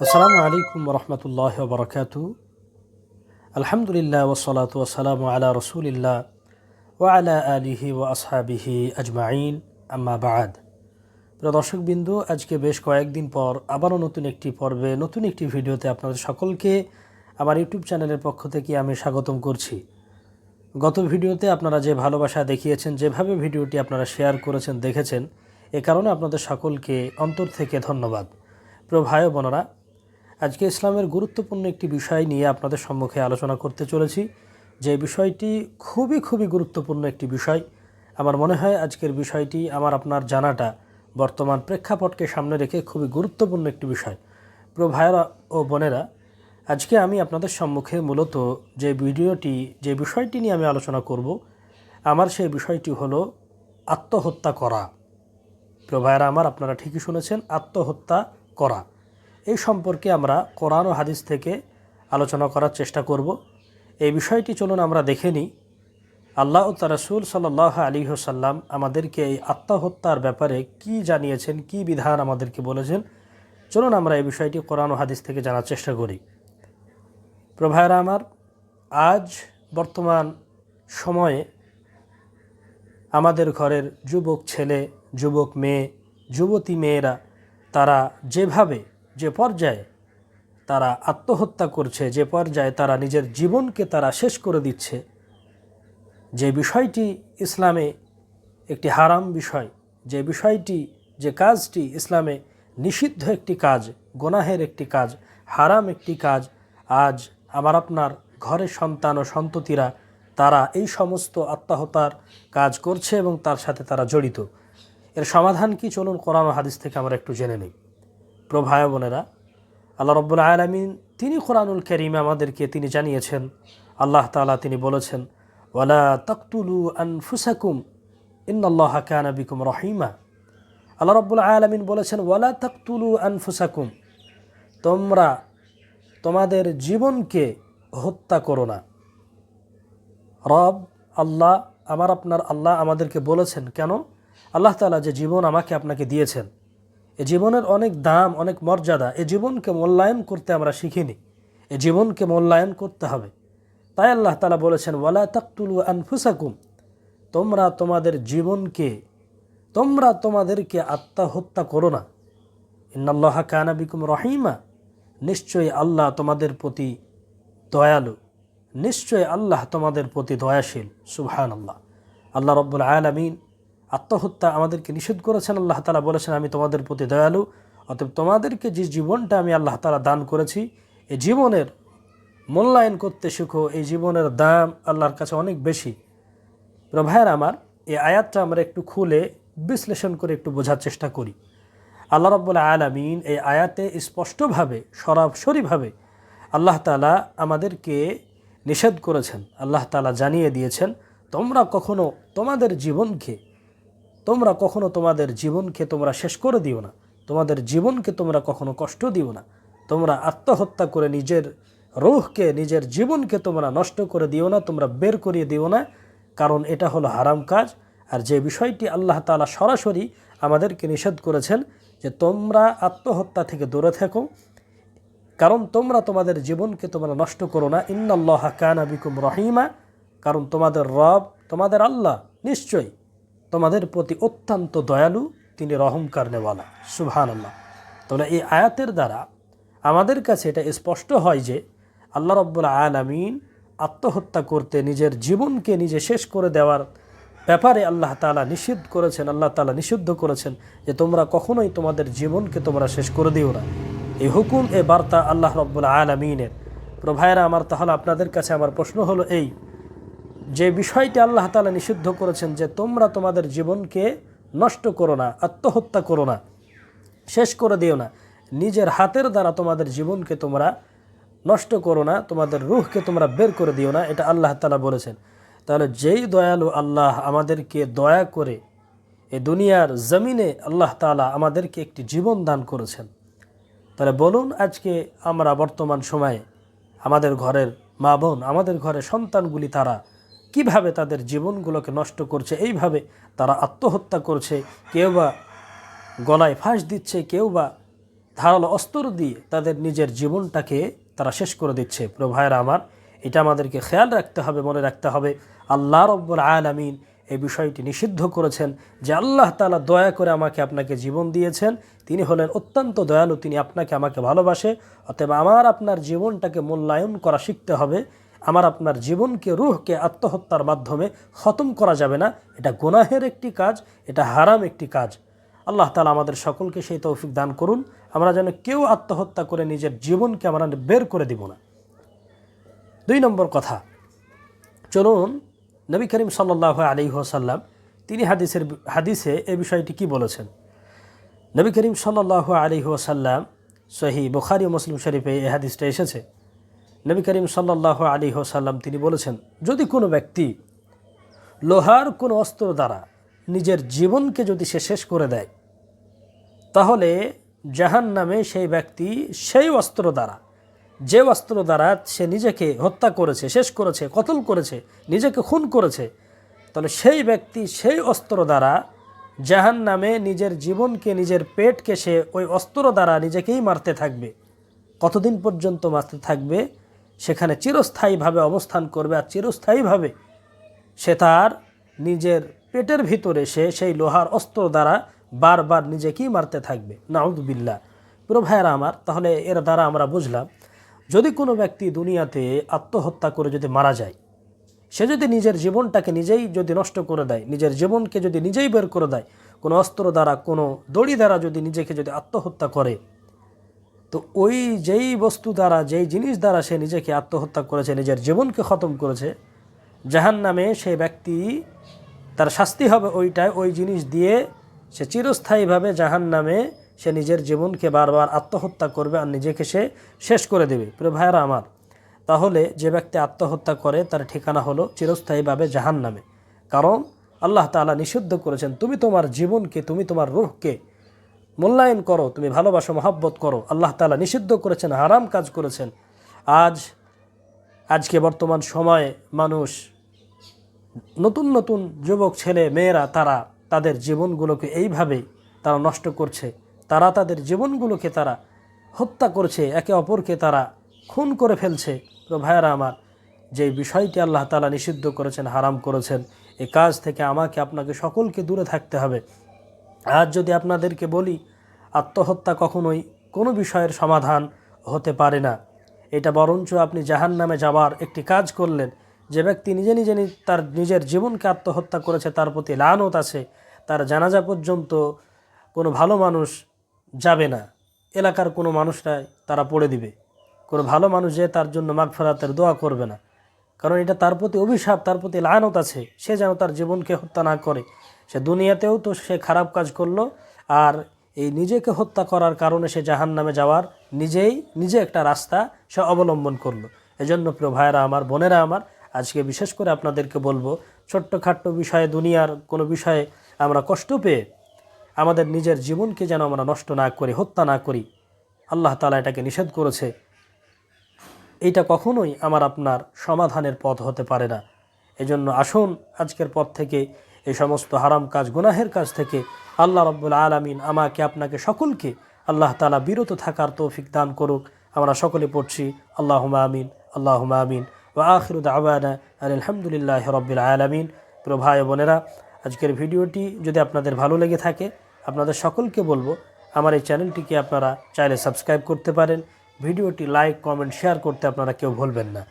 আসসালামু আলাইকুম রহমতুল্লাহ বরকাত আলহামদুলিল্লাহ ওসলাত ওসালাম আলা রসুলিল্লাহ ও আলা আলিহি ও আসহাবিহি আজমাইন। আম্মা বাদ। প্রিয় দর্শকবিন্দু, আজকে বেশ কয়েকদিন পর আবারও নতুন একটি পর্বে, নতুন একটি ভিডিওতে আপনাদের সকলকে আমার ইউটিউব চ্যানেলের পক্ষ থেকে আমি স্বাগতম করছি। গত ভিডিওতে আপনারা যে ভালোবাসা দেখিয়েছেন, যেভাবে ভিডিওটি আপনারা শেয়ার করেছেন, দেখেছেন, এ কারণে আপনাদের সকলকে অন্তর থেকে ধন্যবাদ। প্রিয় ভাই বোনেরা আজকে ইসলামের গুরুত্বপূর্ণ একটি বিষয় নিয়ে আপনাদের সম্মুখে আলোচনা করতে চলেছি। যে বিষয়টি খুবই খুবই গুরুত্বপূর্ণ একটি বিষয়। আমার মনে হয় আজকের বিষয়টি আমার আপনার জানাটা বর্তমান প্রেক্ষাপটকে সামনে রেখে খুবই গুরুত্বপূর্ণ একটি বিষয়। প্রিয় ভাইয়েরা ও বোনেরা, আজকে আমি আপনাদের সম্মুখে মূলত যে ভিডিওটি, যে বিষয়টি নিয়ে আমি আলোচনা করব, আমার সেই বিষয়টি হলো আত্মহত্যা করা। প্রিয় ভাইয়েরা, আমার আপনারা ঠিকই শুনেছেন, আত্মহত্যা করা। এই সম্পর্কে আমরা কোরআন ও হাদিস থেকে আলোচনা করার চেষ্টা করব। এই বিষয়টি চলুন আমরা দেখে নিই। আল্লাহ ও তার সাল্লাহ আলী সাল্লাম আমাদেরকে এই আত্মহত্যার ব্যাপারে কি জানিয়েছেন, কি বিধান আমাদেরকে বলেছেন? চলুন আমরা এই বিষয়টি কোরআন ও হাদিস থেকে জানার চেষ্টা করি। প্রভায়রা আমার, আজ বর্তমান সময়ে আমাদের ঘরের যুবক ছেলে, যুবক মেয়ে, যুবতী মেয়েরা, তারা যেভাবে যে পর্যায়ে তারা আত্মহত্যা করছে, যে পর্যায়ে তারা নিজের জীবনকে তারা শেষ করে দিচ্ছে, যে বিষয়টি ইসলামে একটি হারাম বিষয়, যে বিষয়টি, যে কাজটি ইসলামে নিষিদ্ধ একটি কাজ, গোনাহের একটি কাজ, হারাম একটি কাজ, আজ আমার আপনার ঘরের সন্তান ও সন্ততিরা, তারা এই সমস্ত আত্মহত্যার কাজ করছে এবং তার সাথে তারা জড়িত। এর সমাধান কি? চলুন কোরআন হাদিস থেকে আমরা একটু জেনে নিই। প্রভায় বোনেরা, আল্লাহ রব্বুল আলমিন তিনি কোরআনুল করিমে আমাদেরকে তিনি জানিয়েছেন, আল্লাহ তালা তিনি বলেছেন, ওয়ালা তকতুলু আনফুসাকুম ইন্নআল্লাহ কানা বিকুম রহিমা। আল্লাহ রব্বুল আলমিন বলেছেন, ওয়ালা তকতুলু আনফুসাকুম, তোমরা তোমাদের জীবনকে হত্যা করো না। রব আল্লাহ, আমার আপনার আল্লাহ আমাদেরকে বলেছেন, কেন? আল্লাহ তালা যে জীবন আমাকে আপনাকে দিয়েছেন এ জীবনের অনেক দাম, অনেক মর্যাদা, এ জীবনকে মূল্যায়ন করতে আমরা শিখিনি। এ জীবনকে মূল্যায়ন করতে হবে। তাই আল্লাহ তালা বলেছেন, ওয়ালা তাকতুলু আনফুসাকুম। তোমরা তোমাদের জীবনকে, তোমরা তোমাদেরকে আত্মহত্যা করো না। ইন্নাল্লাহ কানা বিকুম রহিমা। নিশ্চয়ই আল্লাহ তোমাদের প্রতি দয়ালু। নিশ্চয় আল্লাহ তোমাদের প্রতি দয়াশীল। সুবহান আল্লাহ আল্লাহ রব্বুল আলমিন আত্মহত্যা আমাদেরকে নিষেধ করেছেন, আল্লাহ তালা বলেছেন, আমি তোমাদের প্রতি দয়ালু। অতএব তোমাদেরকে যে জীবনটা আমি আল্লাহ তালা দান করেছি এই জীবনের মূল্যায়ন করতে শিখো। এই জীবনের দাম আল্লাহর কাছে অনেক বেশি। ভাইয়ের আমার, এই আয়াতটা আমরা একটু খুলে, বিশ্লেষণ করে একটু বোঝার চেষ্টা করি। আল্লাহ রব্বুল আলমিন এই আয়াতে স্পষ্টভাবে, সরাসরিভাবে আল্লাহ তালা আমাদেরকে নিষেধ করেছেন। আল্লাহ তালা জানিয়ে দিয়েছেন, তোমরা কখনো তোমাদের জীবনকে তোমরা কখনো তোমাদের জীবনকে তোমরা শেষ করে দিও না। তোমাদের জীবনকে তোমরা কখনো কষ্ট দিও না। তোমরা আত্মহত্যা করে নিজের রুহকে, নিজের জীবনকে তোমরা নষ্ট করে দিও না, তোমরা বের করিয়ে দিও না। কারণ এটা হলো হারাম কাজ। আর যে বিষয়টি আল্লাহ তালা সরাসরি আমাদেরকে নিষেধ করেছেন যে তোমরা আত্মহত্যা থেকে দূরে থাকো। কারণ তোমরা তোমাদের জীবনকে তোমরা নষ্ট করো না। ইন্নাল্লাহ কানা বিকুম রহিমা। কারণ তোমাদের রব, তোমাদের আল্লাহ নিশ্চয়ই তোমাদের প্রতি অত্যন্ত দয়ালু, তিনি রহমকার নেওয়ালা সুবহান আল্লাহ তাহলে এই আয়াতের দ্বারা আমাদের কাছে এটা স্পষ্ট হয় যে, আল্লাহ রব্বুল আলমিন আত্মহত্যা করতে নিজের জীবনকে নিজে শেষ করে দেওয়ার ব্যাপারে আল্লাহ তালা নিষিদ্ধ করেছেন, আল্লাহ তালা নিষিদ্ধ করেছেন যে, তোমরা কখনোই তোমাদের জীবনকে তোমরা শেষ করে দিও না। এই হুকুম এ বার্তা আল্লাহ রব্বুল আলমিনের। প্রভায়রা আমার তাহলে আপনাদের কাছে আমার প্রশ্ন হলো এই যে বিষয়টি আল্লাহ তালা নিষিদ্ধ করেছেন যে তোমরা তোমাদের জীবনকে নষ্ট করো না, আত্মহত্যা করো না, শেষ করে দিও না। নিজের হাতের দ্বারা তোমাদের জীবনকে তোমরা নষ্ট করো না, তোমাদের রুহকে তোমরা বের করে দিও না, এটা আল্লাহ তালা বলেছেন। তাহলে যেই দয়ালু আল্লাহ আমাদেরকে দয়া করে এ দুনিয়ার জমিনে আল্লাহ তালা আমাদেরকে একটি জীবন দান করেছেন। তাহলে বলুন, আজকে আমরা বর্তমান সময়ে আমাদের ঘরের মা বোন, আমাদের ঘরের সন্তানগুলি তারা কীভাবে তাদের জীবনগুলোকে নষ্ট করছে, এইভাবে তারা আত্মহত্যা করছে, কেউ বা গলায় ফাঁস দিচ্ছে, কেউ বা ধারালো অস্ত্র দিয়ে তাদের নিজের জীবনটাকে তারা শেষ করে দিচ্ছে। প্রিয় ভাইয়েরা আমার, এটা আমাদেরকে খেয়াল রাখতে হবে, মনে রাখতে হবে, আল্লাহ রব্বুল আলামিন এই বিষয়টি নিষিদ্ধ করেছেন যে আল্লাহ তাআলা দয়া করে আমাকে আপনাকে জীবন দিয়েছেন, তিনি হলেন অত্যন্ত দয়ালু, তিনি আপনাকে আমাকে ভালোবাসে, অতএব আমার আপনার জীবনটাকে মূল্যায়ন করা শিখতে হবে। আমার আপনার জীবনকে, রুহকে, আত্মহত্যার মাধ্যমে খতম করা যাবে না। এটা গুনাহের একটি কাজ, এটা হারাম একটি কাজ। আল্লাহ তালা আমাদের সকলকে সেই তৌফিক দান করুন। আমরা যেন কেউ আত্মহত্যা করে নিজের জীবনকে আমরা বের করে দিব না। দুই নম্বর কথা, চলুন, নবী করিম সাল্লাহ আলী ওসাল্লাম তিনি হাদিসের, হাদিসে এ বিষয়টি কি বলেছেন? নবী করিম সাল্লাহ আলী ওসাল্লাম সহি বুখারি মুসলিম শরীফে এই হাদিসটা এসেছে। নবী করিম সাল্লাহ আলী ওসাল্লাম তিনি বলেছেন, যদি কোনো ব্যক্তি লোহার কোনো অস্ত্র দ্বারা নিজের জীবনকে যদি সে শেষ করে দেয়, তাহলে জাহান নামে সেই ব্যক্তি সেই অস্ত্র দ্বারা, যে অস্ত্র দ্বারা সে নিজেকে হত্যা করেছে, শেষ করেছে, কতল করেছে, নিজেকে খুন করেছে, তাহলে সেই ব্যক্তি সেই অস্ত্র দ্বারা জাহান নামে নিজের জীবনকে, নিজের পেটকে সে ওই অস্ত্র দ্বারা নিজেকেই মারতে থাকবে। কতদিন পর্যন্ত মারতে থাকবে? সেখানে চিরস্থায়ীভাবে অবস্থান করবে আর চিরস্থায়ীভাবে সে তার নিজের পেটের ভিতরে সে সেই লোহার অস্ত্র দ্বারা বারবার নিজে নিজেকেই মারতে থাকবে। নাউদুবিল্লা পুরো ভাইয়েরা আমার, তাহলে এর দ্বারা আমরা বুঝলাম, যদি কোনো ব্যক্তি দুনিয়াতে আত্মহত্যা করে যদি মারা যায়, সে যদি নিজের জীবনটাকে নিজেই যদি নষ্ট করে দেয়, নিজের জীবনকে যদি নিজেই বের করে দেয়, কোনো অস্ত্র দ্বারা, কোনো দড়ি দ্বারা যদি নিজেকে যদি আত্মহত্যা করে তো ওই যেই বস্তু দ্বারা, যেই জিনিস দ্বারা সে নিজেকে আত্মহত্যা করেছে, নিজের জীবনকে খতম করেছে জাহান নামে সেই ব্যক্তি তার শাস্তি হবে ওইটাই, ওই জিনিস দিয়ে সে চিরস্থায়ীভাবে জাহান নামে সে নিজের জীবনকে বারবার আত্মহত্যা করবে আর নিজেকে সে শেষ করে দেবে। প্রিয় ভাইয়েরা আমার, তাহলে যে ব্যক্তি আত্মহত্যা করে, তার ঠিকানা হলো চিরস্থায়ীভাবে জাহান নামে কারণ আল্লাহ তালা নিষিদ্ধ করেছেন, তুমি তোমার জীবনকে, তুমি তোমার রুহকে মূল্যায়ন করো, তুমি ভালোবাসো, মহাব্বত করো। আল্লাহ তালা নিষিদ্ধ করেছেন, হারাম কাজ করেছেন। আজ, আজকে বর্তমান সময়ে মানুষ, নতুন নতুন যুবক ছেলে মেয়েরা তারা তাদের জীবনগুলোকে এইভাবেই তারা নষ্ট করছে। তারা তাদের জীবনগুলোকে তারা হত্যা করছে, একে অপরকে তারা খুন করে ফেলছে। তো ভাইয়ারা আমার, যে বিষয়টি আল্লাহ তালা নিষিদ্ধ করেছেন, হারাম করেছেন এই কাজ থেকে আমাকে, আপনাকে সকলকে দূরে থাকতে হবে। আজ যদি আপনাদেরকে বলি, আত্মহত্যা কখনোই কোনো বিষয়ের সমাধান হতে পারে না। এটা বরঞ্চ আপনি জাহান নামে যাওয়ার একটি কাজ করলেন। যে ব্যক্তি নিজে নিজে তার নিজের জীবনকে আত্মহত্যা করেছে, তার প্রতি লানত আছে, তার জানাজা পর্যন্ত কোনো ভালো মানুষ যাবে না। এলাকার কোনো মানুষরাই তারা পড়ে দিবে। কোনো ভালো মানুষ যে তার জন্য মাগফেরাতের দোয়া করবে না। কারণ এটা তার প্রতি অভিশাপ, তার প্রতি লানত আছে। সে যেন তার জীবনকে হত্যা না করে। সে দুনিয়াতেও তো সে খারাপ কাজ করল আর এই নিজেকে হত্যা করার কারণে সে জাহান নামে যাওয়ার নিজেই, নিজে একটা রাস্তা সে অবলম্বন করল। এজন্য প্রিয় ভাইয়েরা আমার, বোনেরা আমার, আজকে বিশেষ করে আপনাদেরকে বলব, ছোট্টখাট্ট বিষয়ে, দুনিয়ার কোনো বিষয়ে আমরা কষ্ট পেয়ে আমাদের নিজের জীবনকে যেন আমরা নষ্ট না করি, হত্যা না করি। আল্লাহ তালা এটাকে নিষেধ করেছে। এইটা কখনোই আমার আপনার সমাধানের পথ হতে পারে না। এজন্য আসুন আজকের পথ থেকে এই সমস্ত হারাম কাজ গুনাহের কাজ থেকে আল্লাহ রব্বুল আলমিন আমাকে, আপনাকে সকলকে আল্লাহ তালা বিরত থাকার তৌফিক দান করুক। আমরা সকলে পড়ছি আল্লাহ আমিন আল্লাহ আমিন। ও আখিরুদ আবানা আলহামদুলিল্লাহ রব্বিল আলমিন। প্রিয় ভাই বোনেরা, আজকের ভিডিওটি যদি আপনাদের ভালো লেগে থাকে, আপনাদের সকলকে বলব, আমার এই চ্যানেলটিকে আপনারা চাইলে সাবস্ক্রাইব করতে পারেন। ভিডিওটি লাইক, কমেন্ট, শেয়ার করতে আপনারা কেউ ভুলবেন না।